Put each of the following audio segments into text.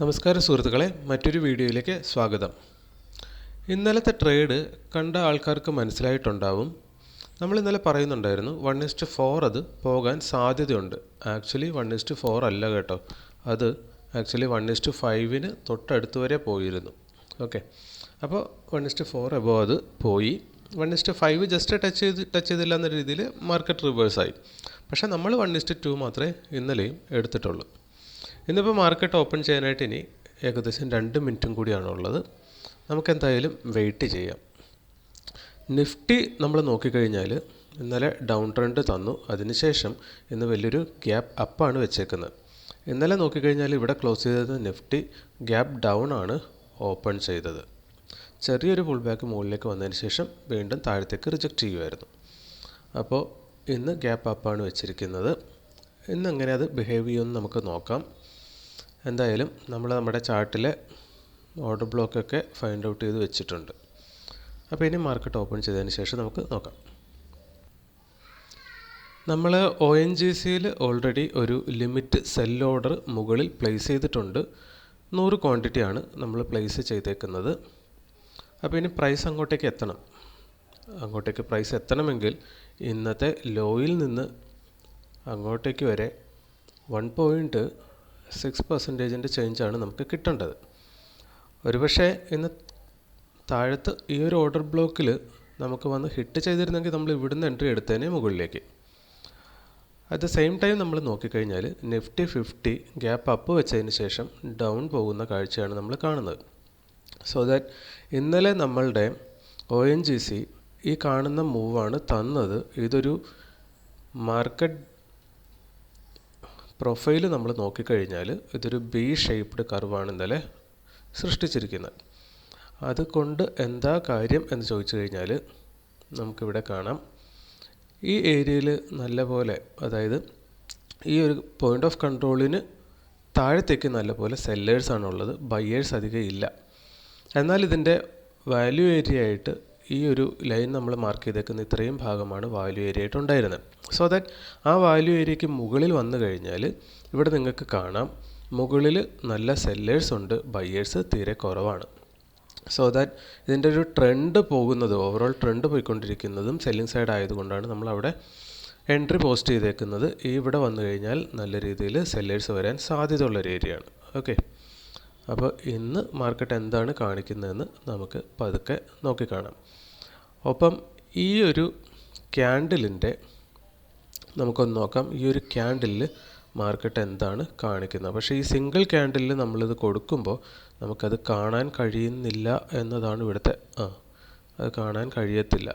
നമസ്കാരം സുഹൃത്തുക്കളെ മറ്റൊരു വീഡിയോയിലേക്ക് സ്വാഗതം. ഇന്നലത്തെ ട്രേഡ് കണ്ട ആൾക്കാർക്ക് മനസ്സിലായിട്ടുണ്ടാവും. നമ്മൾ ഇന്നലെ പറയുന്നുണ്ടായിരുന്നു വൺ ഇസ്റ്റ് ഫോർ അത് പോകാൻ സാധ്യതയുണ്ട്. ആക്ച്വലി വൺ ഇസ്റ്റ് ഫോർ അല്ല കേട്ടോ. അത് ആക്ച്വലി വൺ ഇസ്റ്റ് ഫൈവിന് തൊട്ടടുത്ത് വരെ പോയിരുന്നു. ഓക്കെ അപ്പോൾ വൺ ഇസ്റ്റ് ഫോർ എബോ അത് പോയി. One is five just touch ചെയ്ത് ടച്ച് ചെയ്തില്ല എന്ന രീതിയിൽ മാർക്കറ്റ് റിവേഴ്സായി പക്ഷേ നമ്മൾ വൺ ഇസ്റ്റ് ടു മാത്രമേ ഇന്നലെയും എടുത്തിട്ടുള്ളൂ. ഇന്നിപ്പോൾ മാർക്കറ്റ് ഓപ്പൺ ചെയ്യാനായിട്ട് ഇനി ഏകദേശം രണ്ട് മിനിറ്റും കൂടിയാണ് ഉള്ളത്. നമുക്ക് എന്തായാലും വെയിറ്റ് ചെയ്യാം. നിഫ്റ്റി നമ്മൾ നോക്കിക്കഴിഞ്ഞാൽ ഇന്നലെ ഡൗൺ ട്രെൻഡ് തന്നു. അതിനുശേഷം ഇന്ന് വലിയൊരു ഗ്യാപ്പ് അപ്പാണ് വെച്ചേക്കുന്നത്. ഇന്നലെ നോക്കിക്കഴിഞ്ഞാൽ ഇവിടെ ക്ലോസ് ചെയ്തത് നിഫ്റ്റി ഗ്യാപ്പ് ഡൗൺ ആണ് ഓപ്പൺ ചെയ്തത്. ചെറിയൊരു പുൾ ബാക്ക് മുകളിലേക്ക് വന്നതിന് ശേഷം വീണ്ടും താഴത്തേക്ക് റിജക്റ്റ് ചെയ്യുമായിരുന്നു അപ്പോൾ ഇന്ന് ഗ്യാപ്പ് അപ്പാണ് വെച്ചിരിക്കുന്നത്. ഇന്ന് എങ്ങനെ അത് ബിഹേവ് ചെയ്യുമെന്ന് നമുക്ക് നോക്കാം. എന്തായാലും നമ്മൾ നമ്മുടെ ചാർട്ടിലെ ഓർഡർ ബ്ലോക്കൊക്കെ ഫൈൻഡ് ഔട്ട് ചെയ്ത് വെച്ചിട്ടുണ്ട്. അപ്പോൾ ഇനി മാർക്കറ്റ് ഓപ്പൺ ചെയ്തതിന് ശേഷം നമുക്ക് നോക്കാം. നമ്മൾ ഒ എൻ ജി സിയിൽ ഓൾറെഡി ഒരു ലിമിറ്റ് സെൽ ഓർഡർ മുകളിൽ പ്ലേസ് ചെയ്തിട്ടുണ്ട്. നൂറ് ക്വാണ്ടിറ്റിയാണ് നമ്മൾ പ്ലേസ് ചെയ്തേക്കുന്നത്. അപ്പോൾ ഇനി പ്രൈസ് അങ്ങോട്ടേക്ക് എത്തണം. അങ്ങോട്ടേക്ക് പ്രൈസ് എത്തണമെങ്കിൽ ഇന്നത്തെ ലോയിൽ നിന്ന് അങ്ങോട്ടേക്ക് വരെ വൺ പോയിന്റ് സിക്സ് പെർസെന്റേജിന്റെ ചേഞ്ചാണ് നമുക്ക് കിട്ടേണ്ടത്. ഒരുപക്ഷെ ഇന്ന് താഴത്ത് ഈ ഒരു ഓർഡർ ബ്ലോക്കിൽ നമുക്ക് വന്ന് ഹിറ്റ് ചെയ്തിരുന്നെങ്കിൽ നമ്മൾ ഇവിടുന്ന് എൻട്രി എടുത്തേനെ മുകളിലേക്ക്. അറ്റ് ദ സെയിം ടൈം നമ്മൾ നോക്കിക്കഴിഞ്ഞാൽ നിഫ്റ്റി ഫിഫ്റ്റി ഗ്യാപ്പ് അപ്പ് വെച്ചതിന് ശേഷം ഡൗൺ പോകുന്ന കാഴ്ചയാണ് നമ്മൾ കാണുന്നത്. സോ ദാറ്റ് ഇന്നലെ നമ്മളുടെ ഒ എൻ ജി സി ഈ കാണുന്ന മൂവാണ് തന്നത്. ഇതൊരു മാർക്കറ്റ് പ്രൊഫൈൽ നമ്മൾ നോക്കിക്കഴിഞ്ഞാൽ ഇതൊരു ബി ഷേപ്ഡ് കർവാണ് ഇന്നലെ സൃഷ്ടിച്ചിരിക്കുന്നത്. അതുകൊണ്ട് എന്താ കാര്യം എന്ന് ചോദിച്ചു കഴിഞ്ഞാൽ നമുക്കിവിടെ കാണാം. ഈ ഏരിയയിൽ നല്ലപോലെ അതായത് ഈ ഒരു പോയിന്റ് ഓഫ് കൺട്രോളിന് താഴത്തേക്ക് നല്ലപോലെ സെല്ലേഴ്സാണ് ഉള്ളത് ബയ്യേഴ്സ് അധികം ഇല്ല. എന്നാൽ ഇതിന്റെ വാല്യൂ ഏരിയ ആയിട്ട് ഈ ഒരു ലൈൻ നമ്മൾ മാർക്ക് ചെയ്തേക്കുന്ന ഇത്രയും ഭാഗമാണ് വാല്യൂ ഏരിയ ആയിട്ട് ഉണ്ടായിരുന്നത്. സോ ദാറ്റ് ആ വാല്യൂ ഏരിയയ്ക്ക് മുകളിൽ വന്നു കഴിഞ്ഞാൽ ഇവിടെ നിങ്ങൾക്ക് കാണാം. മുകളിൽ നല്ല സെല്ലേഴ്സ് ഉണ്ട് ബയ്യേഴ്സ് തീരെ കുറവാണ്. സോ ദാറ്റ് ഇതിന്റെ ഒരു ട്രെൻഡ് പോകുന്നത് ഓവറോൾ ട്രെൻഡ് പോയിക്കൊണ്ടിരിക്കുന്നതും സെല്ലിംഗ് സൈഡ് ആയതുകൊണ്ടാണ് നമ്മൾ അവിടെ എൻട്രി പോസ്റ്റ് ചെയ്തേക്കുന്നത്. ഇവിടെ വന്നു കഴിഞ്ഞാൽ നല്ല രീതിയിൽ സെല്ലേഴ്സ് വരാൻ സാധ്യതയുള്ള ഒരു ഏരിയയാണ് ഓക്കെ അപ്പോൾ ഇന്ന് മാർക്കറ്റ് എന്താണ് കാണിക്കുന്നതെന്ന് നമുക്ക് പതുക്കെ നോക്കിക്കാണാം. ഒപ്പം ഈ ഒരു ക്യാൻഡിലിന്റെ നമുക്കൊന്ന് നോക്കാം. ഈ ഒരു ക്യാൻഡിലിൽ മാർക്കറ്റ് എന്താണ് കാണിക്കുന്നത്? പക്ഷേ ഈ സിംഗിൾ ക്യാൻഡിലിൽ നമ്മളിത് കൊടുക്കുമ്പോൾ നമുക്കത് കാണാൻ കഴിയുന്നില്ല എന്നതാണ് ഇവിടുത്തെ ആ അത് കാണാൻ കഴിയത്തില്ല.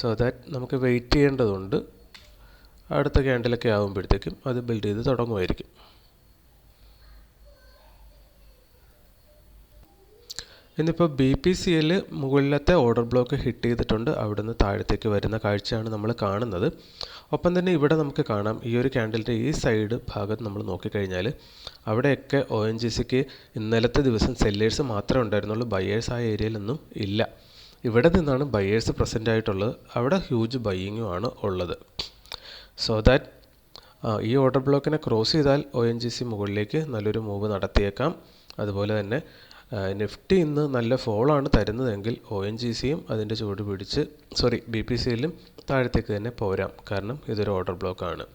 സോ ദാറ്റ് നമുക്ക് വെയിറ്റ് ചെയ്യേണ്ടതുണ്ട്. അടുത്ത ക്യാൻഡിലൊക്കെ ആകുമ്പോഴത്തേക്കും അത് ബിൽഡ് ചെയ്ത് തുടങ്ങുമായിരിക്കും. ഇന്നിപ്പോൾ ബി പി സി എൽ മുകളിലത്തെ ഓർഡർ ബ്ലോക്ക് ഹിറ്റ് ചെയ്തിട്ടുണ്ട്. അവിടുന്ന് താഴത്തേക്ക് വരുന്ന കാഴ്ചയാണ് നമ്മൾ കാണുന്നത്. ഒപ്പം തന്നെ ഇവിടെ നമുക്ക് കാണാം. ഈ ഒരു ക്യാൻഡലിന്റെ ഈ സൈഡ് ഭാഗത്ത് നമ്മൾ നോക്കിക്കഴിഞ്ഞാൽ അവിടെയൊക്കെ ഒ എൻ ജി സിക്ക് ഇന്നലത്തെ ദിവസം സെല്ലേഴ്സ് മാത്രമേ ഉണ്ടായിരുന്നുള്ളൂ. ബയേഴ്സ് ആ ഏരിയയിലൊന്നും ഇല്ല. ഇവിടെ നിന്നാണ് ബയേഴ്സ് പ്രസന്റ് ആയിട്ടുള്ളത്. അവിടെ ഹ്യൂജ് ബയ്യിങ്ങും ആണ് ഉള്ളത്. സോ ദാറ്റ് ഈ ഓർഡർ ബ്ലോക്കിനെ ക്രോസ് ചെയ്താൽ ഒ എൻ ജി സി മുകളിലേക്ക് നല്ലൊരു മൂവ് നടത്തിയേക്കാം. അതുപോലെ തന്നെ നിഫ്റ്റി ഇന്ന് നല്ല ഫോളാണ് തരുന്നതെങ്കിൽ ഒ എൻ ജി സിയും അതിന്റെ ചുവട് പിടിച്ച് സോറി ബി പി സിയിലും താഴത്തേക്ക് തന്നെ പോരാം. കാരണം ഇതൊരു ഓർഡർ ബ്ലോക്കാണ്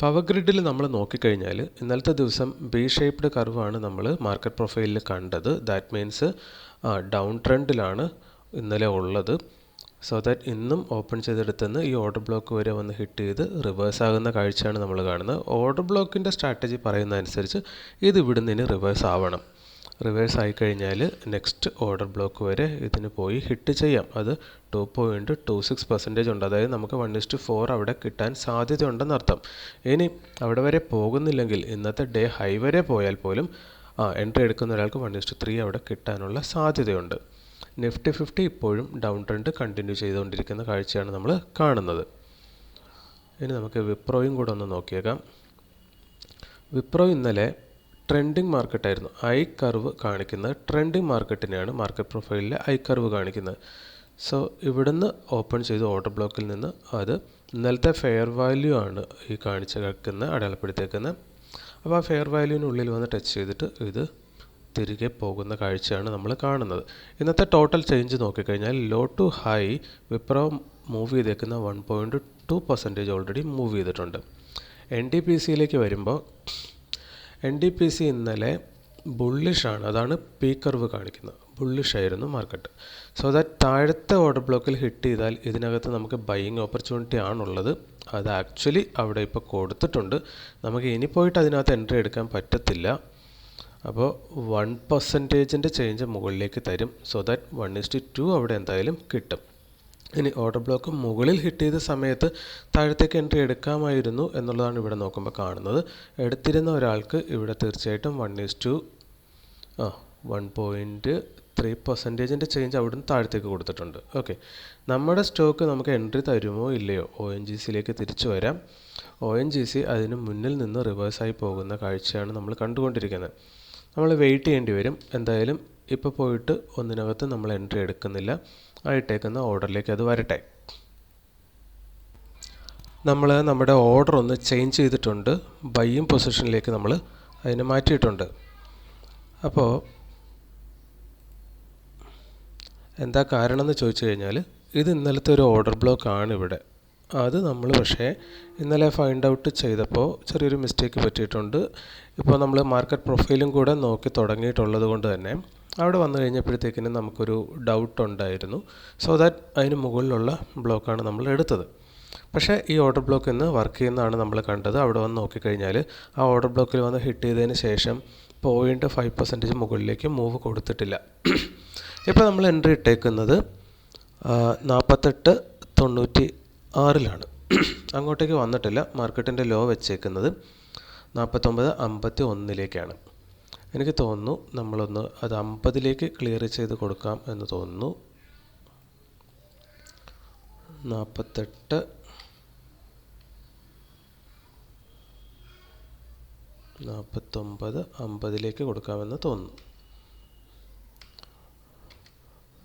പവർ ഗ്രിഡിൽ നമ്മൾ നോക്കിക്കഴിഞ്ഞാൽ ഇന്നലത്തെ ദിവസം ബി ഷേപ്ഡ് കർവാണ് നമ്മൾ മാർക്കറ്റ് പ്രൊഫൈലിൽ കണ്ടത്. ദാറ്റ് മീൻസ് ഡൗൺ ട്രെൻഡിലാണ് ഇന്നലെ ഉള്ളത്. സോ ദാറ്റ് ഇന്നും ഓപ്പൺ ചെയ്തെടുത്തുനിന്ന് ഈ ഓർഡർ ബ്ലോക്ക് വരെ വന്ന് ഹിറ്റ് ചെയ്ത് റിവേഴ്സ് ആകുന്ന കാഴ്ചയാണ് നമ്മൾ കാണുന്നത്. ഓർഡർ ബ്ലോക്കിന്റെ സ്ട്രാറ്റജി പറയുന്ന അനുസരിച്ച് ഇത് ഇവിടുന്ന് ഇനി റിവേഴ്സ് ആവണം. റിവേഴ്സ് ആയി കഴിഞ്ഞാൽ നെക്സ്റ്റ് ഓർഡർ ബ്ലോക്ക് വരെ ഇതിന് പോയി ഹിറ്റ് ചെയ്യാം. അത് two point two six percentage ഉണ്ട്. അതായത് നമുക്ക് വൺ ഇസ്റ്റ് ഫോർ അവിടെ കിട്ടാൻ സാധ്യതയുണ്ടെന്ന് അർത്ഥം. ഇനി അവിടെ വരെ പോകുന്നില്ലെങ്കിൽ ഇന്നത്തെ ഡേ ഹൈ വരെ പോയാൽ പോലും ആ എൻട്രി എടുക്കുന്ന ഒരാൾക്ക് വൺ ഇസ്റ്റ് ത്രീ അവിടെ കിട്ടാനുള്ള സാധ്യതയുണ്ട്. നിഫ്റ്റി ഫിഫ്റ്റി ഇപ്പോഴും ഡൗൺ ട്രെൻഡ് കണ്ടിന്യൂ ചെയ്തുകൊണ്ടിരിക്കുന്ന കാഴ്ചയാണ് നമ്മൾ കാണുന്നത്. ഇനി നമുക്ക് വിപ്രോയും കൂടെ ഒന്ന് നോക്കിയേക്കാം. വിപ്രോ ഇന്നലെ ട്രെൻഡിങ് മാർക്കറ്റായിരുന്നു ഐ കർവ് കാണിക്കുന്നത് ട്രെൻഡിങ് മാർക്കറ്റിനെയാണ് മാർക്കറ്റ് പ്രൊഫൈലിലെ ഐ കർവ് കാണിക്കുന്നത്. സോ ഇവിടുന്ന് ഓപ്പൺ ചെയ്ത് ഓർഡർ ബ്ലോക്കിൽ നിന്ന് അത് ഇന്നലത്തെ ഫെയർ വാല്യൂ ആണ് ഈ കാണിച്ച് കേൾക്കുന്നത് അടയാളപ്പെടുത്തിയേക്കുന്നത്. അപ്പോൾ ആ ഫെയർ വാല്യൂവിനുള്ളിൽ വന്ന് ടച്ച് ചെയ്തിട്ട് ഇത് തിരികെ പോകുന്ന കാഴ്ചയാണ് നമ്മൾ കാണുന്നത്. ഇന്നത്തെ ടോട്ടൽ ചേഞ്ച് നോക്കിക്കഴിഞ്ഞാൽ low to high Wipro move ചെയ്തേക്കുന്ന one point two percentage already move ചെയ്തിട്ടുണ്ട്. എൻ ഡി പി സിയിലേക്ക് വരുമ്പോൾ എൻ ഡി പി സി ഇന്നലെ ബുള്ളിഷാണ് അതാണ് പീ കർവ് കാണിക്കുന്നത്. ബുള്ളിഷായിരുന്നു മാർക്കറ്റ് സോ ദാറ്റ് താഴത്തെ ഓർഡർ ബ്ലോക്കിൽ ഹിറ്റ് ചെയ്താൽ ഇതിനകത്ത് നമുക്ക് ബൈയിങ് ഓപ്പർച്യൂണിറ്റി ആണുള്ളത്. അത് ആക്ച്വലി അവിടെ ഇപ്പോൾ കൊടുത്തിട്ടുണ്ട്. നമുക്ക് ഇനി പോയിട്ട് അതിനകത്ത് എൻട്രി എടുക്കാൻ പറ്റത്തില്ല. അപ്പോൾ വൺ പെർസെന്റേജിന്റെ ചേഞ്ച് മുകളിലേക്ക് തരും. So that one is two അവിടെ എന്തായാലും കിട്ടും. ഇനി ഓർഡർ ബ്ലോക്ക് മുകളിൽ ഹിറ്റ് ചെയ്ത സമയത്ത് താഴത്തേക്ക് എൻട്രി എടുക്കാമായിരുന്നു എന്നുള്ളതാണ് ഇവിടെ നോക്കുമ്പോൾ കാണുന്നത്. എടുത്തിരുന്ന ഒരാൾക്ക് ഇവിടെ തീർച്ചയായിട്ടും വൺ ഇസ് ടു ആ വൺ പോയിന്റ് ത്രീ പെർസെന്റേജിന്റെ ചേഞ്ച് അവിടുന്ന് താഴത്തേക്ക് കൊടുത്തിട്ടുണ്ട്. ഓക്കെ നമ്മുടെ സ്റ്റോക്ക് നമുക്ക് എൻട്രി തരുമോ ഇല്ലയോ? ഒ എൻ ജി സിയിലേക്ക് തിരിച്ചു വരാം. ഒ എൻ ജി സി അതിന് മുന്നിൽ നിന്ന് റിവേഴ്സായി പോകുന്ന കാഴ്ചയാണ് നമ്മൾ കണ്ടുകൊണ്ടിരിക്കുന്നത്. നമ്മൾ വെയിറ്റ് ചെയ്യേണ്ടി വരും. എന്തായാലും ഇപ്പോൾ പോയിട്ട് ഒന്നിനകത്ത് നമ്മൾ എൻട്രി എടുക്കുന്നില്ല. ആയിട്ടേക്കുന്ന ഓർഡറിലേക്ക് അത് വരട്ടെ. നമ്മൾ നമ്മുടെ ഓർഡർ ഒന്ന് ചേഞ്ച് ചെയ്തിട്ടുണ്ട്. ബൈയും പൊസിഷനിലേക്ക് നമ്മൾ അതിനെ മാറ്റിയിട്ടുണ്ട്. അപ്പോൾ എന്താ കാരണം എന്ന് ചോദിച്ചു കഴിഞ്ഞാൽ ഇത് ഇന്നലത്തെ ഒരു ഓർഡർ ബ്ലോക്ക് ആണ് ഇവിടെ. അത് നമ്മൾ പക്ഷേ ഇന്നലെ ഫൈൻഡ് ഔട്ട് ചെയ്തപ്പോൾ ചെറിയൊരു മിസ്റ്റേക്ക് പറ്റിയിട്ടുണ്ട്. ഇപ്പോൾ നമ്മൾ മാർക്കറ്റ് പ്രൊഫൈലും കൂടെ നോക്കി തുടങ്ങിയിട്ടുള്ളത് കൊണ്ട് തന്നെ അവിടെ വന്നു കഴിഞ്ഞപ്പോഴത്തേക്കിനും നമുക്കൊരു ഡൗട്ട് ഉണ്ടായിരുന്നു. സോ ദാറ്റ് അതിന് മുകളിലുള്ള ബ്ലോക്കാണ് നമ്മൾ എടുത്തത്. പക്ഷേ ഈ ഓർഡർ ബ്ലോക്ക് ഇന്ന് വർക്ക് ചെയ്യുന്നതാണ് നമ്മൾ കണ്ടത്. അവിടെ വന്ന് നോക്കിക്കഴിഞ്ഞാൽ ആ ഓർഡർ ബ്ലോക്കിൽ വന്ന് ഹിറ്റ് ചെയ്തതിന് ശേഷം പോയിന്റ് ഫൈവ് പെർസെന്റേജ് മുകളിലേക്ക് മൂവ് കൊടുത്തിട്ടില്ല. ഇപ്പോൾ നമ്മൾ എൻട്രി ഇട്ടേക്കുന്നത് നാൽപ്പത്തെട്ട് തൊണ്ണൂറ്റി ആറിലാണ്. അങ്ങോട്ടേക്ക് വന്നിട്ടില്ല. മാർക്കറ്റിന്റെ ലോ വെച്ചേക്കുന്നത് നാൽപ്പത്തൊമ്പത് അമ്പത്തി ഒന്നിലേക്കാണ് എനിക്ക് തോന്നുന്നു നമ്മളൊന്ന് അത് അമ്പതിലേക്ക് ക്ലിയർ ചെയ്ത് കൊടുക്കാം എന്ന് തോന്നുന്നു. നാൽപ്പത്തെട്ട് നാൽപ്പത്തൊമ്പത് അമ്പതിലേക്ക് കൊടുക്കാമെന്ന് തോന്നുന്നു.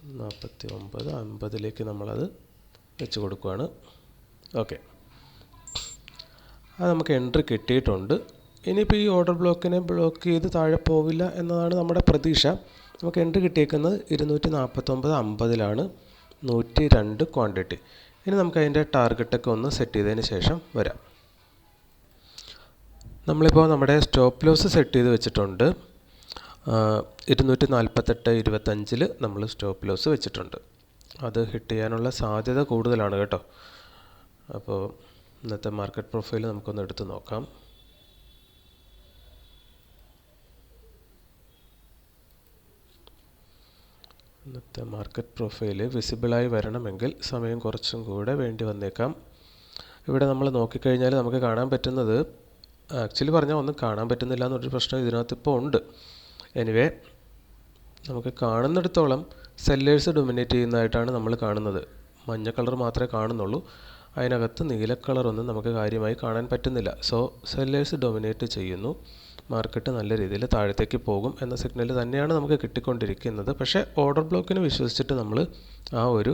നാൽപ്പത്തി ഒമ്പത് അമ്പതിലേക്ക് നമ്മളത് വെച്ച് കൊടുക്കുകയാണ് ഓക്കെ അത് നമുക്ക് എൻട്രി കിട്ടിയിട്ടുണ്ട്. ഇനിയിപ്പോൾ ഈ ഓർഡർ ബ്ലോക്കിനെ ബ്ലോക്ക് ചെയ്ത് താഴെ പോവില്ല എന്നതാണ് നമ്മുടെ പ്രതീക്ഷ. നമുക്ക് എൻട്രി കിട്ടിയേക്കുന്നത് ഇരുന്നൂറ്റി നാൽപ്പത്തൊമ്പത് അമ്പതിലാണ്. നൂറ്റി രണ്ട് ക്വാണ്ടിറ്റി ഇനി നമുക്ക് അതിന്റെ ടാർഗറ്റൊക്കെ ഒന്ന് സെറ്റ് ചെയ്തതിന് ശേഷം വരാം. നമ്മളിപ്പോൾ നമ്മുടെ സ്റ്റോപ്പ് ലോസ് സെറ്റ് ചെയ്ത് വെച്ചിട്ടുണ്ട്. ഇരുന്നൂറ്റി നാൽപ്പത്തെട്ട് ഇരുപത്തഞ്ചിൽ നമ്മൾ സ്റ്റോപ്പ് ലോസ് വെച്ചിട്ടുണ്ട്. അത് ഹിറ്റ് ചെയ്യാനുള്ള സാധ്യത കൂടുതലാണ് കേട്ടോ. അപ്പോൾ ഇന്നത്തെ മാർക്കറ്റ് പ്രൊഫൈൽ നമുക്കൊന്ന് എടുത്ത് നോക്കാം. ഇന്നത്തെ മാർക്കറ്റ് പ്രൊഫൈൽ വിസിബിളായി വരണമെങ്കിൽ സമയം കുറച്ചും കൂടെ വേണ്ടി വന്നേക്കാം. ഇവിടെ നമ്മൾ നോക്കിക്കഴിഞ്ഞാൽ നമുക്ക് കാണാൻ പറ്റുന്നത് ആക്ച്വലി പറഞ്ഞാൽ ഒന്നും കാണാൻ പറ്റുന്നില്ല എന്നൊരു പ്രശ്നം ഇതിനകത്ത് ഇപ്പോൾ ഉണ്ട്. എനിവേ നമുക്ക് കാണുന്നിടത്തോളം സെല്ലേഴ്സ് ഡൊമിനേറ്റ് ചെയ്യുന്നതായിട്ടാണ് നമ്മൾ കാണുന്നത്. മഞ്ഞ കളർ മാത്രമേ കാണുന്നുള്ളൂ. അതിനകത്ത് നീല കളറൊന്നും നമുക്ക് കാര്യമായി കാണാൻ പറ്റുന്നില്ല. സോ സെല്ലേഴ്സ് ഡൊമിനേറ്റ് ചെയ്യുന്നു. മാർക്കറ്റ് നല്ല രീതിയിൽ താഴത്തേക്ക് പോകും എന്ന സിഗ്നൽ തന്നെയാണ് നമുക്ക് കിട്ടിക്കൊണ്ടിരിക്കുന്നത്. പക്ഷേ ഓർഡർ ബ്ലോക്കിനെ വിശ്വസിച്ചിട്ട് നമ്മൾ ആ ഒരു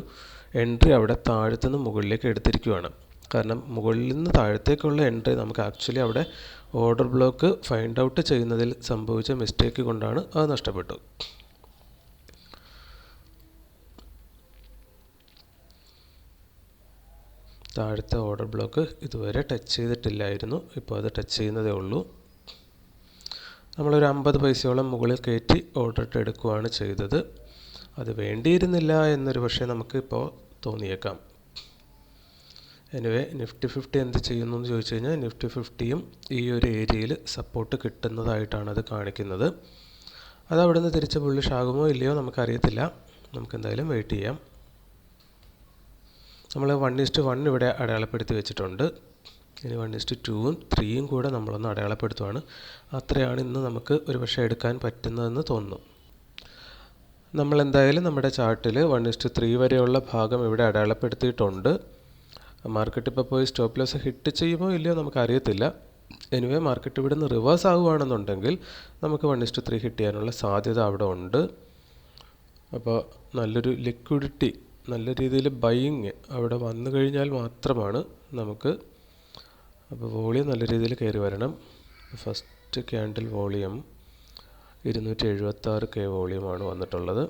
എൻട്രി അവിടെ താഴത്തുനിന്ന് മുകളിലേക്ക് എടുത്തിരിക്കുകയാണ് കാരണം മുകളിൽ നിന്ന് താഴത്തേക്കുള്ള എൻട്രി നമുക്ക് ആക്ച്വലി അവിടെ ഓർഡർ ബ്ലോക്ക് ഫൈൻഡ് ഔട്ട് ചെയ്യുന്നതിൽ സംഭവിച്ച മിസ്റ്റേക്ക് കൊണ്ടാണ് അത് നഷ്ടപ്പെട്ടത് താഴത്തെ ഓർഡർ ബ്ലോക്ക് ഇതുവരെ ടച്ച് ചെയ്തിട്ടില്ലായിരുന്നു. ഇപ്പോൾ അത് ടച്ച് ചെയ്യുന്നതേ ഉള്ളൂ. നമ്മളൊരു അമ്പത് പൈസയോളം മുകളിൽ കയറ്റി ഓർഡർ ഇട്ട് എടുക്കുകയാണ് ചെയ്തത്. അത് വേണ്ടിയിരുന്നില്ല എന്നൊരു പക്ഷേ നമുക്ക് ഇപ്പോൾ തോന്നിയേക്കാം. എനിവേ നിഫ്റ്റി ഫിഫ്റ്റി എന്ത് ചെയ്യുന്നു എന്ന് ചോദിച്ചു കഴിഞ്ഞാൽ നിഫ്റ്റി ഫിഫ്റ്റിയും ഈ ഒരു ഏരിയയിൽ സപ്പോർട്ട് കിട്ടുന്നതായിട്ടാണ് അത് കാണിക്കുന്നത്. അത് അവിടെ നിന്ന് തിരിച്ച് ബുള്ളിഷ് ആകുമോ ഇല്ലയോ നമുക്കറിയത്തില്ല. നമുക്കെന്തായാലും വെയിറ്റ് ചെയ്യാം. നമ്മൾ വൺ ഇസ്റ്റ് വൺ ഇവിടെ അടയാളപ്പെടുത്തി വെച്ചിട്ടുണ്ട്. ഇനി വൺ ഇസ്റ്റ് ടൂവും ത്രീയും കൂടെ നമ്മളൊന്ന് അടയാളപ്പെടുത്തുവാണ്. അത്രയാണ് ഇന്ന് നമുക്ക് ഒരു പക്ഷേ എടുക്കാൻ പറ്റുന്നതെന്ന് തോന്നുന്നു. നമ്മൾ എന്തായാലും നമ്മുടെ ചാർട്ടിൽ വൺ ഇസ്റ്റ് ത്രീ വരെയുള്ള ഭാഗം ഇവിടെ അടയാളപ്പെടുത്തിയിട്ടുണ്ട്. മാർക്കറ്റ് ഇപ്പോൾ പോയി സ്റ്റോപ്പ് ലോസ് ഹിറ്റ് ചെയ്യുമോ ഇല്ലയോ നമുക്കറിയത്തില്ല. എനിവേ മാർക്കറ്റ് ഇവിടെ നിന്ന് റിവേഴ്സ് ആകുകയാണെന്നുണ്ടെങ്കിൽ നമുക്ക് വൺ ഇസ്റ്റ് ത്രീ ഹിറ്റ് ചെയ്യാനുള്ള സാധ്യത അവിടെ ഉണ്ട്. അപ്പോൾ നല്ലൊരു ലിക്വിഡിറ്റി നല്ല രീതിയിൽ ബൈയിങ് അവിടെ വന്നു കഴിഞ്ഞാൽ മാത്രമാണ് നമുക്ക് അപ്പോൾ വോളിയം നല്ല രീതിയിൽ കയറി വരണം. ഫസ്റ്റ് ക്യാൻഡിൽ വോളിയം ഇരുന്നൂറ്റി എഴുപത്താറ് കെ വോളിയമാണ് വന്നിട്ടുള്ളത്.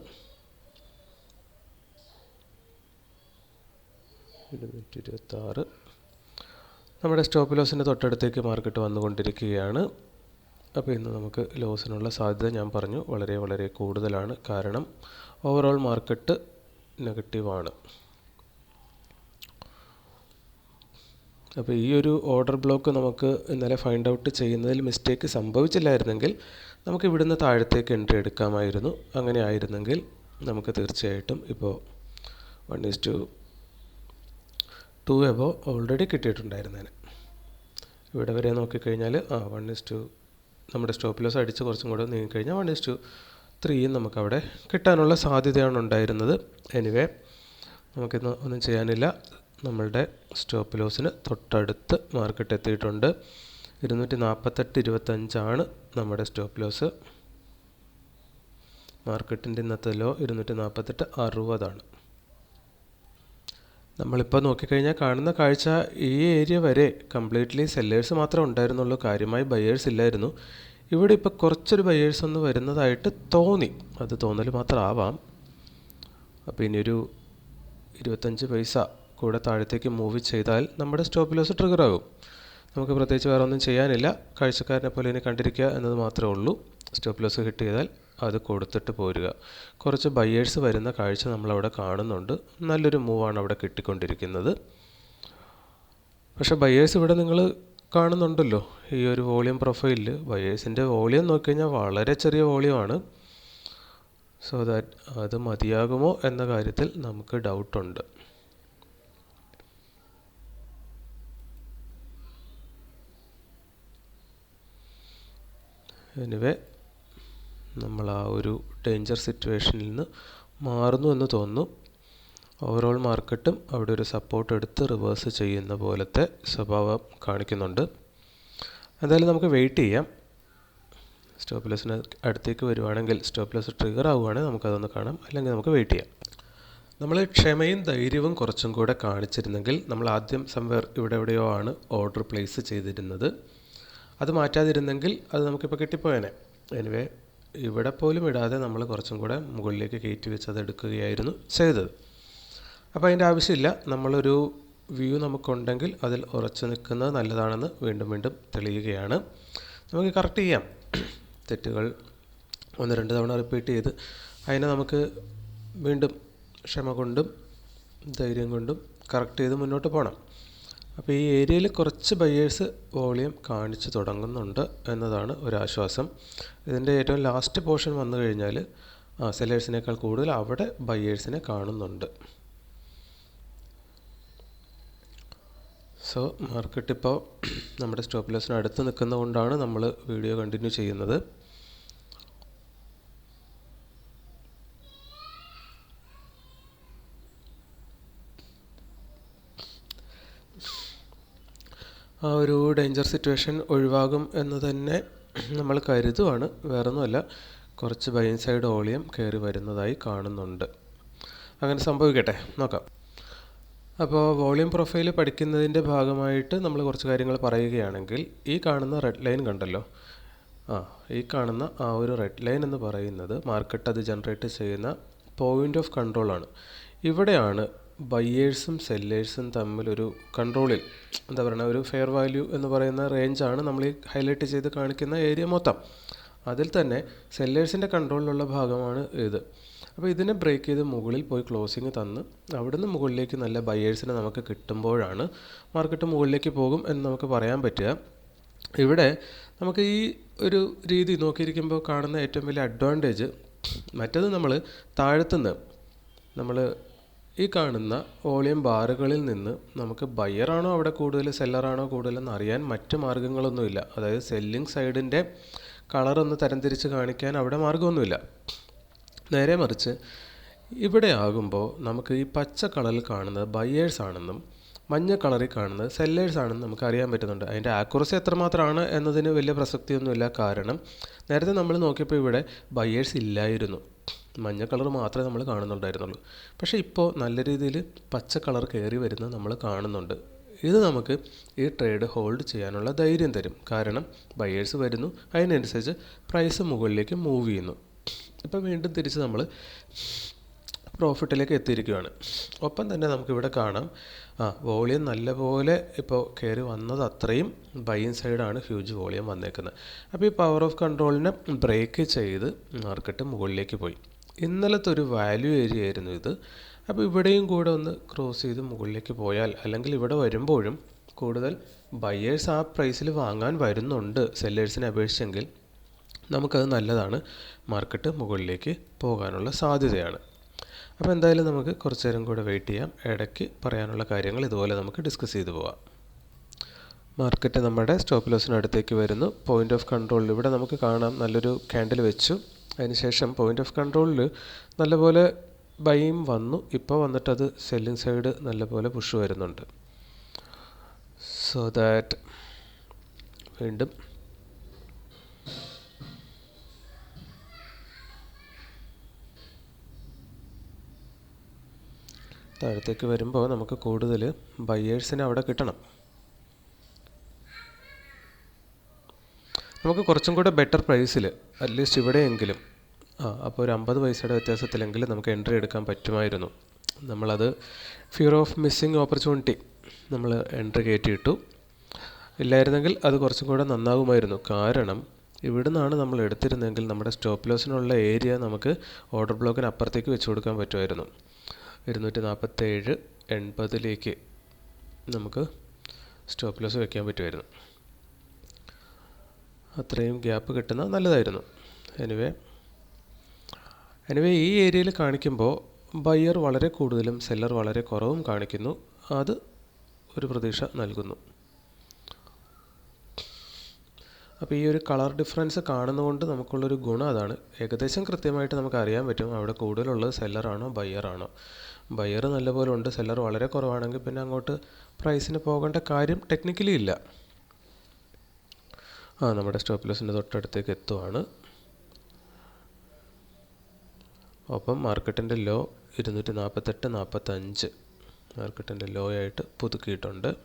ഇരുന്നൂറ്റി ഇരുപത്താറ് നമ്മുടെ സ്റ്റോപ്പ് ലോസിന്റെ തൊട്ടടുത്തേക്ക് മാർക്കറ്റ് വന്നുകൊണ്ടിരിക്കുകയാണ്. അപ്പോൾ ഇന്ന് നമുക്ക് ലോസിനുള്ള സാധ്യത ഞാൻ പറഞ്ഞു. വളരെ വളരെ കൂടുതലാണ്. കാരണം ഓവറോൾ മാർക്കറ്റ് നെഗറ്റീവാണ് അപ്പോൾ ഈ ഒരു ഓർഡർ ബ്ലോക്ക് നമുക്ക് ഇന്നലെ ഫൈൻഡ് ഔട്ട് ചെയ്യുന്നതിൽ മിസ്റ്റേക്ക് സംഭവിച്ചില്ലായിരുന്നെങ്കിൽ നമുക്ക് ഇവിടുന്ന് താഴത്തേക്ക് എൻട്രി എടുക്കാമായിരുന്നു. അങ്ങനെ ആയിരുന്നെങ്കിൽ നമുക്ക് തീർച്ചയായിട്ടും ഇപ്പോൾ one is two two above already കിട്ടിയിട്ടുണ്ടായിരുന്നേനെ. ഇവിടെ വരെ നോക്കിക്കഴിഞ്ഞാൽ ആ വൺ ഈസ് ടു നമ്മുടെ സ്റ്റോപ്പ് ലോസ് അടിച്ച് കുറച്ചും കൂടെ നീങ്ങിക്കഴിഞ്ഞാൽ വൺ ഈസ് ടു ത്രീയും നമുക്കവിടെ കിട്ടാനുള്ള സാധ്യതയാണ് ഉണ്ടായിരുന്നത്. എനിവേ നമുക്കിന്ന് ഒന്നും ചെയ്യാനില്ല. നമ്മളുടെ സ്റ്റോപ്പ് ലോസിന് തൊട്ടടുത്ത് മാർക്കറ്റ് എത്തിയിട്ടുണ്ട്. ഇരുന്നൂറ്റി നാൽപ്പത്തെട്ട് ഇരുപത്തഞ്ചാണ് നമ്മുടെ സ്റ്റോപ്പ് ലോസ് മാർക്കറ്റിന്റെ ഇന്നത്തെ ലോ ഇരുന്നൂറ്റി നാൽപ്പത്തെട്ട് അറുപതാണ്. നമ്മളിപ്പോൾ നോക്കിക്കഴിഞ്ഞാൽ കാണുന്ന കാഴ്ച ഈ ഏരിയ വരെ കംപ്ലീറ്റ്ലി സെല്ലേഴ്സ് മാത്രമേ ഉണ്ടായിരുന്നുള്ളൂ. കാര്യമായി ബയേഴ്സ് ഇല്ലായിരുന്നു. ഇവിടെ ഇപ്പോൾ കുറച്ചൊരു ബയേഴ്സ് ഒന്ന് വരുന്നതായിട്ട് തോന്നി. അത് തോന്നൽ മാത്രമാവാം. അപ്പോൾ ഇനിയൊരു ഇരുപത്തഞ്ച് പൈസ കൂടെ താഴത്തേക്ക് മൂവ് ചെയ്താൽ നമ്മുടെ സ്റ്റോപ്പ് ലോസ് ട്രിഗർ ആകും. നമുക്ക് പ്രത്യേകിച്ച് വേറെ ഒന്നും ചെയ്യാനില്ല. കാഴ്ചക്കാരനെ പോലെ ഇനി കണ്ടിരിക്കുക എന്നത് മാത്രമേ ഉള്ളൂ. സ്റ്റോപ്പ് ലോസ് ഹിറ്റ് ചെയ്താൽ അത് കൊടുത്തിട്ട് പോരുക. കുറച്ച് ബയേഴ്സ് വരുന്ന കാഴ്ച നമ്മളവിടെ കാണുന്നുണ്ട്. നല്ലൊരു മൂവാണ് അവിടെ കിട്ടിക്കൊണ്ടിരിക്കുന്നത്. പക്ഷേ ബയേഴ്സ് ഇവിടെ നിങ്ങൾ കാണുന്നുണ്ടല്ലോ ഈ ഒരു വോളിയം പ്രൊഫൈലിൽ ബയേഴ്സിന്റെ വോളിയം നോക്കിക്കഴിഞ്ഞാൽ വളരെ ചെറിയ വോളിയമാണ്. സോ ദാറ്റ് അത് മതിയാകുമോ എന്ന കാര്യത്തിൽ നമുക്ക് ഡൗട്ടുണ്ട്. എനിവേ നമ്മൾ ആ ഒരു ഡേഞ്ചർ സിറ്റുവേഷനിൽ നിന്ന് മാറുന്നു എന്ന് തോന്നുന്നു. ഓവറോൾ മാർക്കറ്റും അവിടെ ഒരു സപ്പോർട്ട് എടുത്ത് റിവേഴ്സ് ചെയ്യുന്ന പോലത്തെ സ്വഭാവം കാണിക്കുന്നുണ്ട്. എന്തായാലും നമുക്ക് വെയിറ്റ് ചെയ്യാം. സ്റ്റോപ്പ് ലെസ്സിന് അടുത്തേക്ക് വരുവാണെങ്കിൽ സ്റ്റോപ്പ് ലെസ് ട്രിഗർ ആവുകയാണെങ്കിൽ നമുക്കതൊന്ന് കാണാം. അല്ലെങ്കിൽ നമുക്ക് വെയിറ്റ് ചെയ്യാം. നമ്മൾ ക്ഷമയും ധൈര്യവും കുറച്ചും കൂടെ കാണിച്ചിരുന്നെങ്കിൽ നമ്മൾ ആദ്യം സംവേർ ഇവിടെ എവിടെയോ ആണ് ഓർഡർ പ്ലേസ് ചെയ്തിരുന്നത്. അത് മാറ്റാതിരുന്നെങ്കിൽ അത് നമുക്കിപ്പോൾ കിട്ടിപ്പോയനെ. എനിവേ ഇവിടെ പോലും ഇടാതെ നമ്മൾ കുറച്ചും കൂടെ മുകളിലേക്ക് കയറ്റി വെച്ച് അത് എടുക്കുകയായിരുന്നു ചെയ്തത്. അപ്പോൾ അതിന്റെ ആവശ്യമില്ല. നമ്മളൊരു വ്യൂ നമുക്കുണ്ടെങ്കിൽ അതിൽ ഉറച്ചു നിൽക്കുന്നത് നല്ലതാണെന്ന് വീണ്ടും വീണ്ടും തെളിയുകയാണ്. നമുക്ക് കറക്റ്റ് ചെയ്യാം. തെറ്റുകൾ ഒന്ന് രണ്ട് തവണ റിപ്പീറ്റ് ചെയ്ത് അതിനെ നമുക്ക് വീണ്ടും ക്ഷമ കൊണ്ടും ധൈര്യം കൊണ്ടും കറക്റ്റ് ചെയ്ത് മുന്നോട്ട് പോകണം അപ്പോൾ ഈ ഏരിയയിൽ കുറച്ച് ബയേഴ്സ് വോളിയം കാണിച്ചു തുടങ്ങുന്നുണ്ട് എന്നതാണ് ഒരാശ്വാസം ഇതിന്റെ ഏറ്റവും ലാസ്റ്റ് പോർഷൻ വന്നു കഴിഞ്ഞാൽ സെല്ലേഴ്സിനേക്കാൾ കൂടുതൽ അവിടെ ബയേഴ്സിനെ കാണുന്നുണ്ട്. സോ മാർക്കറ്റ് ഇപ്പോൾ നമ്മുടെ സ്റ്റോപ്പ് ലോസിന് അടുത്ത് നിൽക്കുന്നതുകൊണ്ടാണ് നമ്മൾ വീഡിയോ കണ്ടിന്യൂ ചെയ്യുന്നത്. ആ ഒരു ഡേഞ്ചർ സിറ്റുവേഷൻ ഒഴിവാകും എന്ന് തന്നെ നമ്മൾ കരുതുവാണ്. വേറൊന്നുമല്ല കുറച്ച് ബൈൻ സൈഡ് ഓളിയം കയറി വരുന്നതായി കാണുന്നുണ്ട്. അങ്ങനെ സംഭവിക്കട്ടെ? നോക്കാം. അപ്പോൾ വോളിയം പ്രൊഫൈൽ പഠിക്കുന്നതിന്റെ ഭാഗമായിട്ട് നമ്മൾ കുറച്ച് കാര്യങ്ങൾ പറയുകയാണെങ്കിൽ ഈ കാണുന്ന റെഡ് ലൈൻ കണ്ടല്ലോ? ആ ഈ കാണുന്ന ആ ഒരു റെഡ് ലൈൻ എന്ന് പറയുന്നത് മാർക്കറ്റ് അത് ജനറേറ്റ് ചെയ്യുന്ന പോയിന്റ് ഓഫ് കൺട്രോളാണ് ഇവിടെയാണ് ബയ്യേഴ്സും സെല്ലേഴ്സും തമ്മിലൊരു കൺട്രോളിൽ എന്താ പറയുക ഒരു ഫെയർ വാല്യൂ എന്ന് പറയുന്ന റേഞ്ചാണ് നമ്മൾ ഈ ഹൈലൈറ്റ് ചെയ്ത് കാണിക്കുന്ന ഏരിയ മൊത്തം. അതിൽ തന്നെ സെല്ലേഴ്സിന്റെ കൺട്രോളിലുള്ള ഭാഗമാണ് ഇത്. അപ്പോൾ ഇതിനെ ബ്രേക്ക് ചെയ്ത് മുകളിൽ പോയി ക്ലോസിങ് തന്ന് അവിടുന്ന് മുകളിലേക്ക് നല്ല ബയേഴ്സിനെ നമുക്ക് കിട്ടുമ്പോഴാണ് മാർക്കറ്റ് മുകളിലേക്ക് പോകും എന്ന് നമുക്ക് പറയാൻ പറ്റുക. ഇവിടെ നമുക്ക് ഈ ഒരു രീതി നോക്കിയിരിക്കുമ്പോൾ കാണുന്ന ഏറ്റവും വലിയ അഡ്വാന്റേജ് മറ്റത് നമ്മൾ താഴത്തുനിന്ന് നമ്മൾ ഈ കാണുന്ന വോളിയം ബാറുകളിൽ നിന്ന് നമുക്ക് ബയ്യറാണോ അവിടെ കൂടുതൽ സെല്ലറാണോ കൂടുതലെന്ന് അറിയാൻ മറ്റ് മാർഗങ്ങളൊന്നുമില്ല. അതായത് സെല്ലിംഗ് സൈഡിന്റെ കളറൊന്ന് തരംതിരിച്ച് കാണിക്കാൻ അവിടെ മാർഗമൊന്നുമില്ല. നേരെ മറിച്ച് ഇവിടെ ആകുമ്പോൾ നമുക്ക് ഈ പച്ച കളറിൽ കാണുന്നത് ബയേഴ്സ് ആണെന്നും മഞ്ഞ കളറിൽ കാണുന്നത് സെല്ലേഴ്സ് ആണെന്ന് നമുക്ക് അറിയാൻ പറ്റുന്നുണ്ട്. അതിന്റെ ആക്യുറസി എത്രമാത്രമാണ് എന്നതിന് വലിയ പ്രസക്തിയൊന്നുമില്ല. കാരണം നേരത്തെ നമ്മൾ നോക്കിയപ്പോൾ ഇവിടെ ബയേഴ്സ് ഇല്ലായിരുന്നു. മഞ്ഞ കളർ മാത്രമേ നമ്മൾ കാണുന്നുണ്ടായിരുന്നുള്ളൂ. പക്ഷേ ഇപ്പോൾ നല്ല രീതിയിൽ പച്ച കളർ കയറി വരുന്നത് നമ്മൾ കാണുന്നുണ്ട്. ഇത് നമുക്ക് ഈ ട്രേഡ് ഹോൾഡ് ചെയ്യാനുള്ള ധൈര്യം തരും. കാരണം ബയേഴ്സ് വരുന്നു. അതിനനുസരിച്ച് പ്രൈസ് മുകളിലേക്ക് മൂവ് ചെയ്യുന്നു. ഇപ്പോൾ വീണ്ടും തിരിച്ച് നമ്മൾ പ്രോഫിറ്റിലേക്ക് എത്തിയിരിക്കുകയാണ്. ഒപ്പം തന്നെ നമുക്കിവിടെ കാണാം ആ വോളിയം നല്ലപോലെ ഇപ്പോൾ കയറി വന്നത് അത്രയും ബൈയിങ് സൈഡാണ് ഹ്യൂജ് വോളിയം വന്നേക്കുന്നത്. അപ്പോൾ ഈ പവർ ഓഫ് കൺട്രോളിനെ ബ്രേക്ക് ചെയ്ത് മാർക്കറ്റ് മുകളിലേക്ക് പോയി. ഇന്നലത്തെ ഒരു വാല്യൂ ഏരിയ ആയിരുന്നു ഇത്. അപ്പോൾ ഇവിടെയും കൂടെ ഒന്ന് ക്രോസ് ചെയ്ത് മുകളിലേക്ക് പോയാൽ അല്ലെങ്കിൽ ഇവിടെ വരുമ്പോഴും കൂടുതൽ ബയേഴ്സ് ആ പ്രൈസിൽ വാങ്ങാൻ വരുന്നുണ്ട് സെല്ലേഴ്സിനെ അപേക്ഷിച്ചെങ്കിൽ. നമുക്കത് നല്ലതാണ്. മാർക്കറ്റ് മുകളിലേക്ക് പോകാനുള്ള സാധ്യതയാണ്. അപ്പോൾ എന്തായാലും നമുക്ക് കുറച്ച് നേരം കൂടെ വെയിറ്റ് ചെയ്യാം. ഇടയ്ക്ക് പറയാനുള്ള കാര്യങ്ങൾ ഇതുപോലെ നമുക്ക് ഡിസ്കസ് ചെയ്തു പോവാം. മാർക്കറ്റ് നമ്മുടെ സ്റ്റോപ്പ് ലോസിനടുത്തേക്ക് വരുന്നു. പോയിന്റ് ഓഫ് കൺട്രോളിൽ ഇവിടെ നമുക്ക് കാണാം. നല്ലൊരു ക്യാൻഡിൽ വെച്ചു. അതിനുശേഷം പോയിന്റ് ഓഫ് കൺട്രോളിൽ നല്ലപോലെ ബൈയും വന്നു. ഇപ്പോൾ വന്നിട്ടത് സെല്ലിംഗ് സൈഡ് നല്ലപോലെ പുഷ് വരുന്നുണ്ട്. സോ ദാറ്റ് വീണ്ടും താഴത്തേക്ക് വരുമ്പോൾ നമുക്ക് കൂടുതൽ ബയേഴ്സിനെ അവിടെ കിട്ടണം. നമുക്ക് കുറച്ചും കൂടെ ബെറ്റർ പ്രൈസിൽ അറ്റ്ലീസ്റ്റ് ഇവിടെയെങ്കിലും ആ അപ്പോൾ ഒരു അമ്പത് പൈസയുടെ വ്യത്യാസത്തിലെങ്കിലും നമുക്ക് എൻട്രി എടുക്കാൻ പറ്റുമായിരുന്നു. നമ്മളത് ഫിയർ ഓഫ് മിസ്സിങ് ഓപ്പർച്യൂണിറ്റി നമ്മൾ എൻട്രി കയറ്റിയിട്ടു. ഇല്ലായിരുന്നെങ്കിൽ അത് കുറച്ചും കൂടെ നന്നാകുമായിരുന്നു കാരണം ഇവിടെ നിന്നാണ് നമ്മൾ എടുത്തിരുന്നെങ്കിൽ നമ്മുടെ സ്റ്റോപ്പ് ലോസിനുള്ള ഏരിയ നമുക്ക് ഓർഡർ ബ്ലോക്കിന് അപ്പുറത്തേക്ക് വെച്ച് കൊടുക്കാൻ പറ്റുമായിരുന്നു. ഇരുന്നൂറ്റി നാൽപ്പത്തേഴ് എൺപതിലേക്ക് നമുക്ക് സ്റ്റോപ്പ് ലോസ് വയ്ക്കാൻ പറ്റുമായിരുന്നു. അത്രയും ഗ്യാപ്പ് കിട്ടുന്ന നല്ലതായിരുന്നു. എനിവേ എനിവേ ഈ ഏരിയയിൽ കാണിക്കുമ്പോൾ ബയ്യർ വളരെ കൂടുതലും സെല്ലർ വളരെ കുറവും കാണിക്കുന്നു. അത് ഒരു പ്രതീക്ഷ നൽകുന്നു. അപ്പോൾ ഈ ഒരു കളർ ഡിഫറൻസ് കാണുന്നതുകൊണ്ട് നമുക്കുള്ളൊരു ഗുണം അതാണ്. ഏകദേശം കൃത്യമായിട്ട് നമുക്ക് അറിയാൻ പറ്റും അവിടെ കൂടുതലുള്ളത് സെല്ലറാണോ ബയ്യറാണോ ബയ്യർ നല്ലപോലെ ഉണ്ട് സെല്ലർ വളരെ കുറവാണെങ്കിൽ പിന്നെ അങ്ങോട്ട് പ്രൈസിന് പോകേണ്ട കാര്യം ടെക്നിക്കലി ഇല്ല. ആ നമ്മുടെ സ്റ്റോപ്പ് ലോസിന്റെ തൊട്ടടുത്തേക്ക് എത്തുവാണ്. ഒപ്പം മാർക്കറ്റിന്റെ ലോ ഇരുന്നൂറ്റി നാൽപ്പത്തെട്ട് നാൽപ്പത്തഞ്ച് മാർക്കറ്റിന്റെ ലോ ആയിട്ട് പുതുക്കിയിട്ടുണ്ട്.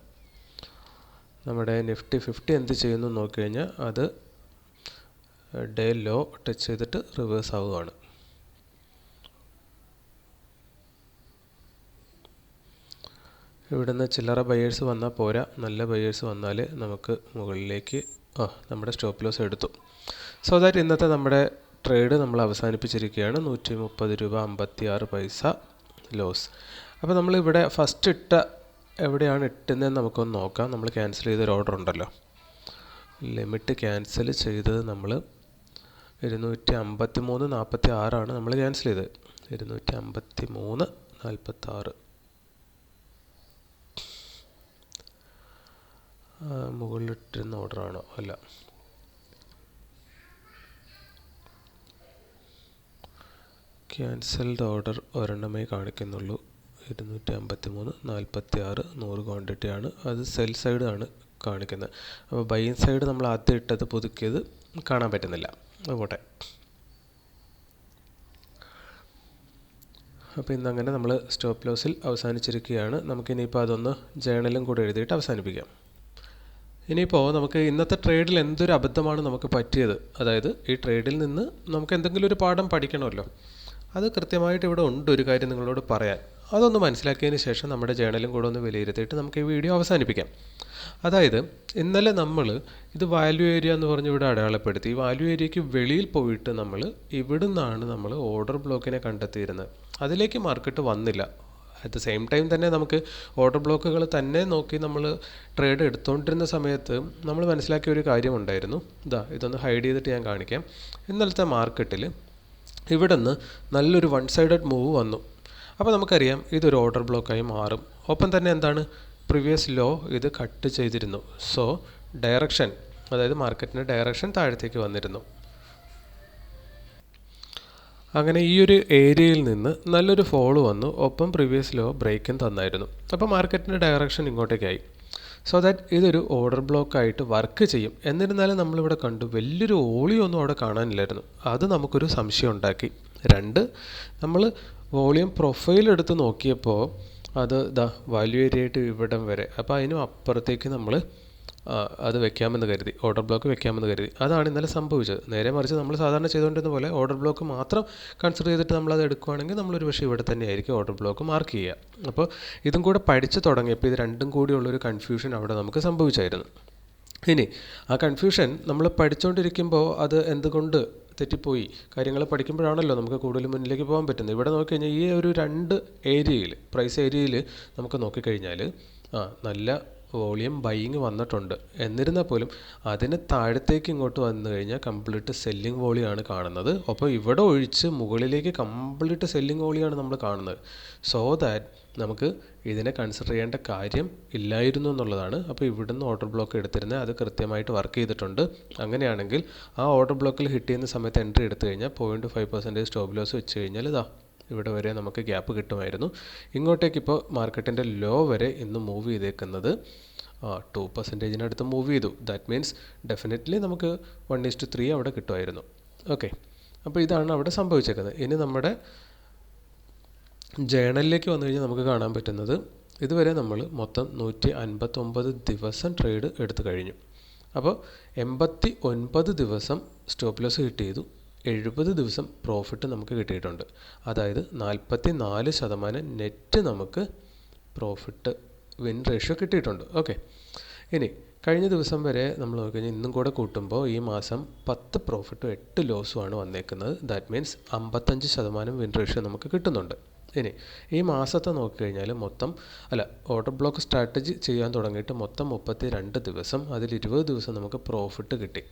നമ്മുടെ നിഫ്റ്റി ഫിഫ്റ്റി എന്ത് ചെയ്യുന്നു നോക്കിക്കഴിഞ്ഞാൽ അത് ഡേ ലോ ടച്ച് ചെയ്തിട്ട് റിവേഴ്സ് ആവുകയാണ്. ഇവിടുന്ന് ചില്ലറ ബയേഴ്സ് വന്നാൽ പോരാ. നല്ല ബയേഴ്സ് വന്നാൽ നമുക്ക് മുകളിലേക്ക് ആ നമ്മുടെ സ്റ്റോപ്പ് ലോസ് എടുത്തു. സോ ദാറ്റ് ഇന്നത്തെ നമ്മുടെ ട്രേഡ് നമ്മൾ അവസാനിപ്പിച്ചിരിക്കുകയാണ്. നൂറ്റി മുപ്പത് രൂപ അമ്പത്തി ആറ് പൈസ ലോസ് അപ്പോൾ നമ്മളിവിടെ ഫസ്റ്റ് ഇട്ട എവിടെയാണ് ഇട്ടുന്നതെന്ന് നമുക്കൊന്ന് നോക്കാം. നമ്മൾ ക്യാൻസൽ ചെയ്തൊരു ഓർഡർ ഉണ്ടല്ലോ. ലിമിറ്റ് ക്യാൻസൽ ചെയ്തത് നമ്മൾ ഇരുന്നൂറ്റി അമ്പത്തി മൂന്ന് നാൽപ്പത്തി ആറാണ് നമ്മൾ ക്യാൻസൽ ചെയ്തത്. ഇരുന്നൂറ്റി അമ്പത്തി മൂന്ന് നാൽപ്പത്തി ആറ് മുകളിലിട്ടിരുന്ന ഓർഡറാണോ? അല്ല. ക്യാൻസൽഡ് ഓർഡർ ഒരെണ്ണമേ കാണിക്കുന്നുള്ളൂ. ഇരുന്നൂറ്റി അമ്പത്തി മൂന്ന് നാൽപ്പത്തി ആറ് നൂറ് ക്വാണ്ടിറ്റിയാണ്. അത് സെൽ സൈഡ് ആണ് കാണിക്കുന്നത്. അപ്പോൾ ബൈയിങ് സൈഡ് നമ്മൾ ആദ്യം ഇട്ടത് പുതുക്കിയത് കാണാൻ പറ്റുന്നില്ല. അതുപോട്ടെ അപ്പോൾ ഇന്നങ്ങനെ നമ്മൾ സ്റ്റോപ്പ് ലോസിൽ അവസാനിച്ചിരിക്കുകയാണ്. നമുക്കിനിയിപ്പോൾ അതൊന്ന് ജേണലും കൂടെ എഴുതിയിട്ട് അവസാനിപ്പിക്കാം. ഇനിയിപ്പോൾ നമുക്ക് ഇന്നത്തെ ട്രേഡിൽ എന്തൊരു അബദ്ധമാണ് നമുക്ക് പറ്റിയത്? അതായത് ഈ ട്രേഡിൽ നിന്ന് നമുക്ക് എന്തെങ്കിലും ഒരു പാഠം പഠിക്കണമല്ലോ. അത് കൃത്യമായിട്ട് ഇവിടെ ഉണ്ട് ഒരു കാര്യം നിങ്ങളോട് പറയാൻ. അതൊന്ന് മനസ്സിലാക്കിയതിന് ശേഷം നമ്മുടെ ജേണലും കൂടെ ഒന്ന് വിലയിരുത്തിയിട്ട് നമുക്ക് ഈ വീഡിയോ അവസാനിപ്പിക്കാം. അതായത് ഇന്നലെ നമ്മൾ ഇത് വാല്യൂ ഏരിയ എന്ന് പറഞ്ഞ് ഇവിടെ അടയാളപ്പെടുത്തി. ഈ വാല്യൂ ഏരിയയ്ക്ക് വെളിയിൽ പോയിട്ട് നമ്മൾ ഇവിടുന്നാണ് നമ്മൾ ഓർഡർ ബ്ലോക്കിനെ കണ്ടെത്തിയിരുന്നത്. അതിലേക്ക് മാർക്കറ്റ് വന്നില്ല. അറ്റ് ദ സെയിം ടൈം തന്നെ നമുക്ക് ഓർഡർ ബ്ലോക്കുകൾ തന്നെ നോക്കി നമ്മൾ ട്രേഡ് എടുത്തുകൊണ്ടിരുന്ന സമയത്ത് നമ്മൾ മനസ്സിലാക്കിയ ഒരു കാര്യമുണ്ടായിരുന്നു ഇതാ ഇതൊന്ന് ഹൈഡ് ചെയ്തിട്ട് ഞാൻ കാണിക്കാം. ഇന്നലത്തെ മാർക്കറ്റിൽ ഇവിടെ നിന്ന് നല്ലൊരു വൺ സൈഡഡ് മൂവ് വന്നു. അപ്പോൾ നമുക്കറിയാം ഇതൊരു ഓർഡർ ബ്ലോക്കായി മാറും. ഒപ്പം തന്നെ എന്താണ്? പ്രീവിയസ് ലോ ഇത് കട്ട് ചെയ്തിരുന്നു. സോ ഡയറക്ഷൻ അതായത് മാർക്കറ്റിന്റെ ഡയറക്ഷൻ താഴത്തേക്ക് വന്നിരുന്നു. അങ്ങനെ ഈ ഒരു ഏരിയയിൽ നിന്ന് നല്ലൊരു ഫോൾ വന്നു. ഒപ്പം പ്രീവിയസ് ലോ ബ്രേക്കും തന്നായിരുന്നു. അപ്പോൾ മാർക്കറ്റിന്റെ ഡയറക്ഷൻ ഇങ്ങോട്ടേക്കായി. സോ ദാറ്റ് ഇതൊരു ഓർഡർ ബ്ലോക്കായിട്ട് വർക്ക് ചെയ്യും. എന്നിരുന്നാലും നമ്മളിവിടെ കണ്ടു വലിയൊരു ഓളിയൊന്നും അവിടെ കാണാനില്ലായിരുന്നു. അത് നമുക്കൊരു സംശയം ഉണ്ടാക്കി. രണ്ട് നമ്മൾ വോളിയം പ്രൊഫൈൽ എടുത്ത് നോക്കിയപ്പോൾ അത് ദാ വാല്യൂ ഏരിയ ആയിട്ട് ഇവിടം വരെ. അപ്പോൾ അതിനും അപ്പുറത്തേക്ക് നമ്മൾ അത് വെക്കാമെന്ന് കരുതി. ഓർഡർ ബ്ലോക്ക് വെക്കാമെന്ന് കരുതി. അതാണ് ഇന്നലെ സംഭവിച്ചത്. നേരെ മറിച്ച് നമ്മൾ സാധാരണ ചെയ്തുകൊണ്ടിരുന്ന പോലെ ഓർഡർ ബ്ലോക്ക് മാത്രം കൺസിഡർ ചെയ്തിട്ട് നമ്മൾ അത് എടുക്കുകയാണെങ്കിൽ നമ്മളൊരു പക്ഷേ ഇവിടെ തന്നെയായിരിക്കും ഓർഡർ ബ്ലോക്ക് മാർക്ക് ചെയ്യുക. അപ്പോൾ ഇതും കൂടെ പഠിച്ച് തുടങ്ങിയപ്പോൾ ഇത് രണ്ടും കൂടിയുള്ളൊരു കൺഫ്യൂഷൻ അവിടെ നമുക്ക് സംഭവിച്ചായിരുന്നു. ഇനി ആ കൺഫ്യൂഷൻ നമ്മൾ പഠിച്ചുകൊണ്ടിരിക്കുമ്പോൾ അത് എന്തുകൊണ്ട് തെറ്റിപ്പോയി? കാര്യങ്ങൾ പഠിക്കുമ്പോഴാണല്ലോ നമുക്ക് കൂടുതൽ മുന്നിലേക്ക് പോകാൻ പറ്റുന്നത്. ഇവിടെ നോക്കി കഴിഞ്ഞാൽ ഈ ഒരു രണ്ട് ഏരിയയിൽ പ്രൈസ് ഏരിയയിൽ നമുക്ക് നോക്കിക്കഴിഞ്ഞാൽ ആ നല്ല വോളിയം ബൈയിങ് വന്നിട്ടുണ്ട്. എന്നിരുന്നാൽ പോലും അതിന് താഴത്തേക്ക് ഇങ്ങോട്ട് വന്നു കഴിഞ്ഞാൽ കംപ്ലീറ്റ് സെല്ലിംഗ് വോളിയാണ് കാണുന്നത്. അപ്പോൾ ഇവിടെ ഒഴിച്ച് മുകളിലേക്ക് കംപ്ലീറ്റ് സെല്ലിംഗ് വോളിയാണ് നമ്മൾ കാണുന്നത്. സോ ദാറ്റ് നമുക്ക് ഇതിനെ കൺസിഡർ ചെയ്യേണ്ട കാര്യം ഇല്ലായിരുന്നു എന്നുള്ളതാണ്. അപ്പോൾ ഇവിടുന്ന് ഓർഡർ ബ്ലോക്ക് എടുത്തിരുന്നത് അത് കൃത്യമായിട്ട് വർക്ക് ചെയ്തിട്ടുണ്ട്. അങ്ങനെയാണെങ്കിൽ ആ ഓർഡർ ബ്ലോക്കിൽ ഹിറ്റ് ചെയ്യുന്ന സമയത്ത് എൻട്രി എടുത്തു കഴിഞ്ഞാൽ point five percentage stop loss വെച്ച് കഴിഞ്ഞാൽ ഇതാ ഇവിടെ വരെ നമുക്ക് ഗ്യാപ്പ് കിട്ടുമായിരുന്നു. ഇങ്ങോട്ടേക്ക് ഇപ്പോൾ മാർക്കറ്റിന്റെ ലോ വരെ ഇന്ന് മൂവ് ചെയ്തേക്കുന്നത് ടു പെർസെന്റേജിനടുത്ത് മൂവ് ചെയ്തു. ദാറ്റ് മീൻസ് ഡെഫിനറ്റ്ലി നമുക്ക് വൺ ടു ത്രീ അവിടെ കിട്ടുമായിരുന്നു. ഓക്കെ അപ്പോൾ ഇതാണ് അവിടെ സംഭവിച്ചേക്കുന്നത്. ഇനി നമ്മുടെ ജേണലിലേക്ക് വന്നു കഴിഞ്ഞാൽ നമുക്ക് കാണാൻ പറ്റുന്നത് ഇതുവരെ നമ്മൾ മൊത്തം നൂറ്റി അൻപത്തൊമ്പത് ദിവസം ട്രേഡ് എടുത്തു കഴിഞ്ഞു. അപ്പോൾ എൺപത്തി ഒൻപത് ദിവസം സ്റ്റോപ്പ് ലോസ് ഹിറ്റ് ചെയ്തു എഴുപത് ദിവസം പ്രോഫിറ്റ് നമുക്ക് കിട്ടിയിട്ടുണ്ട്. അതായത് നാൽപ്പത്തി നാല് ശതമാനം നെറ്റ് നമുക്ക് പ്രോഫിറ്റ് വിൻ റേഷ്യോ കിട്ടിയിട്ടുണ്ട്. ഓക്കെ ഇനി കഴിഞ്ഞ ദിവസം വരെ നമ്മൾ നോക്കിക്കഴിഞ്ഞാൽ ഇന്നും കൂടെ കൂട്ടുമ്പോൾ ഈ മാസം പത്ത് പ്രോഫിറ്റും എട്ട് ലോസുമാണ് വന്നേക്കുന്നത്. ദാറ്റ് മീൻസ് അമ്പത്തഞ്ച് ശതമാനം വിൻ റേഷ്യോ നമുക്ക് കിട്ടുന്നുണ്ട്. ഇനി ഈ മാസത്തെ നോക്കിക്കഴിഞ്ഞാൽ മൊത്തം അല്ല ഓർഡർ ബ്ലോക്ക് സ്ട്രാറ്റജി ചെയ്യാൻ തുടങ്ങിയിട്ട് മൊത്തം മുപ്പത്തി രണ്ട് ദിവസം അതിൽ ഇരുപത് ദിവസം നമുക്ക് പ്രോഫിറ്റ് കിട്ടി.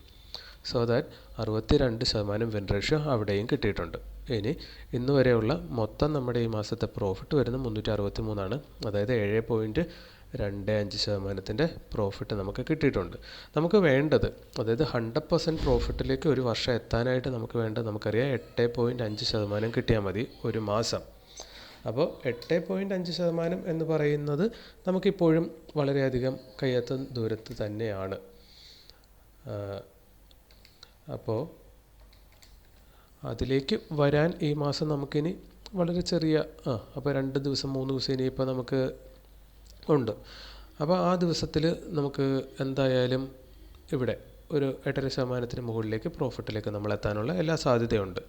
സോ ദാറ്റ് അറുപത്തി രണ്ട് ശതമാനം വിൻ റേഷ്യോ അവിടെയും കിട്ടിയിട്ടുണ്ട്. ഇനി ഇന്ന് വരെയുള്ള മൊത്തം നമ്മുടെ ഈ മാസത്തെ പ്രോഫിറ്റ് വരുന്നത് മുന്നൂറ്റി അറുപത്തി മൂന്നാണ് അതായത് ഏഴ് പോയിന്റ് രണ്ട് അഞ്ച് ശതമാനത്തിന്റെ പ്രോഫിറ്റ് നമുക്ക് കിട്ടിയിട്ടുണ്ട്. നമുക്ക് വേണ്ടത് അതായത് ഹൺഡ്രഡ് പെർസെന്റ് പ്രോഫിറ്റിലേക്ക് ഒരു വർഷം എത്താനായിട്ട് നമുക്ക് വേണ്ടത് നമുക്കറിയാം എട്ട് പോയിന്റ് അഞ്ച് ശതമാനം കിട്ടിയാൽ മതി ഒരു മാസം. അപ്പോൾ എട്ട് പോയിന്റ് അഞ്ച് ശതമാനം എന്ന് പറയുന്നത് നമുക്കിപ്പോഴും വളരെയധികം കയ്യെത്തും ദൂരത്ത് തന്നെയാണ്. അപ്പോൾ അതിലേക്ക് വരാൻ ഈ മാസം നമുക്കിനി വളരെ ചെറിയ ആ അപ്പോൾ രണ്ട് ദിവസം മൂന്ന് ദിവസം ഇനിയിപ്പോൾ നമുക്ക് ഉണ്ട്. അപ്പോൾ ആ ദിവസത്തിൽ നമുക്ക് എന്തായാലും ഇവിടെ ഒരു എട്ടര ശതമാനത്തിന് മുകളിലേക്ക് പ്രോഫിറ്റിലേക്ക് നമ്മൾ എത്താനുള്ള എല്ലാ സാധ്യതയുണ്ട്.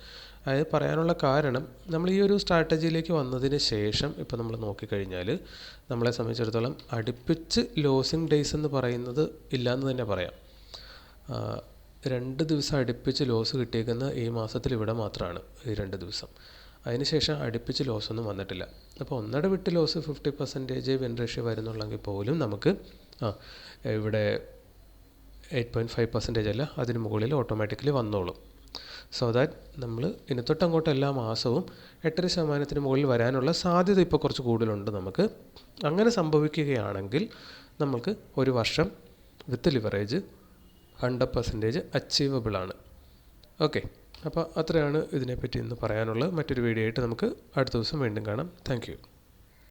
അതായത് പറയാനുള്ള കാരണം നമ്മൾ ഈ ഒരു സ്ട്രാറ്റജിയിലേക്ക് വന്നതിന് ശേഷം ഇപ്പോൾ നമ്മൾ നോക്കിക്കഴിഞ്ഞാൽ നമ്മളെ സംബന്ധിച്ചിടത്തോളം അടുപ്പിച്ച് ലോസിങ് ഡേയ്സ് എന്ന് പറയുന്നത് ഇല്ലയെന്ന് തന്നെ പറയാം. രണ്ട് ദിവസം അടുപ്പിച്ച് ലോസ് കിട്ടിയേക്കുന്ന ഈ മാസത്തിൽ ഇവിടെ മാത്രമാണ് ഈ രണ്ട് ദിവസം. അതിനുശേഷം അടുപ്പിച്ച് ലോസ് ഒന്നും വന്നിട്ടില്ല. അപ്പോൾ ഒന്നട വിട്ട് loss fifty percentage win ratio വരുന്നുള്ളെങ്കിൽ പോലും നമുക്ക് ആ ഇവിടെ എയ്റ്റ് പോയിന്റ് ഫൈവ് പെർസെന്റേജ് അല്ല അതിന് മുകളിൽ ഓട്ടോമാറ്റിക്കലി വന്നോളും. സോ ദാറ്റ് നമ്മൾ ഇനി തൊട്ടങ്ങോട്ട് എല്ലാ മാസവും എട്ടര ശതമാനത്തിന് മുകളിൽ വരാനുള്ള സാധ്യത ഇപ്പോൾ കുറച്ച് കൂടുതലുണ്ട് നമുക്ക്. അങ്ങനെ സംഭവിക്കുകയാണെങ്കിൽ നമുക്ക് ഒരു വർഷം with leverage hundred percentage achievable ആണ്. ഓക്കെ അപ്പോൾ അത്രയാണ് ഇതിനെപ്പറ്റി ഇന്ന് പറയാനുള്ളത്. മറ്റൊരു വീഡിയോ ആയിട്ട് നമുക്ക് അടുത്ത ദിവസം വീണ്ടും കാണാം. താങ്ക്